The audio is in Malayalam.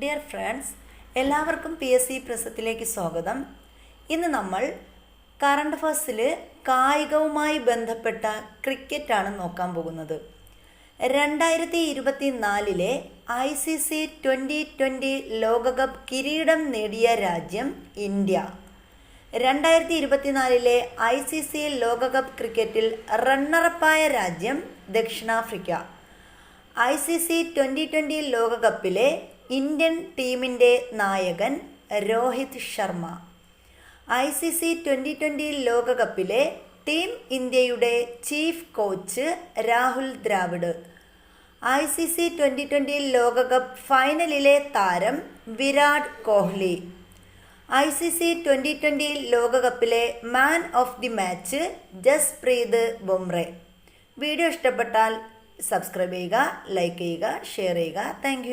ഡിയർ ഫ്രണ്ട്സ് എല്ലാവർക്കും പി എസ് സി പ്രസത്തിലേക്ക് സ്വാഗതം. ഇന്ന് നമ്മൾ കറണ്ട് അഫേഴ്സിൽ കായികവുമായി ബന്ധപ്പെട്ട ക്രിക്കറ്റാണ് നോക്കാൻ പോകുന്നത്. രണ്ടായിരത്തി ഇരുപത്തി നാലിലെ I C C twenty twenty ലോകകപ്പ് കിരീടം നേടിയ രാജ്യം ഇന്ത്യ. രണ്ടായിരത്തി ഇരുപത്തിനാലിലെ ഐ സി സി ലോകകപ്പ് ക്രിക്കറ്റിൽ റണ്ണറപ്പായ രാജ്യം ദക്ഷിണാഫ്രിക്ക. I C C twenty twenty ലോകകപ്പിലെ ഇന്ത്യൻ ടീമിന്റെ നായകൻ Rohit Sharma. I C C twenty twenty ലോകകപ്പിലെ ടീം ഇന്ത്യയുടെ chief coach Rahul Dravid. I C C twenty twenty ലോകകപ്പ് ഫൈനലിലെ താരം Virat Kohli. I C C twenty twenty ലോകകപ്പിലെ man of the match Jasprit Bumrah. Video ഇഷ്ടപ്പെട്ടാൽ സബ്സ്ക്രൈബ് ചെയ്യുക ലൈക്ക് ചെയ്യുക ഷെയർ ചെയ്യുക. താങ്ക്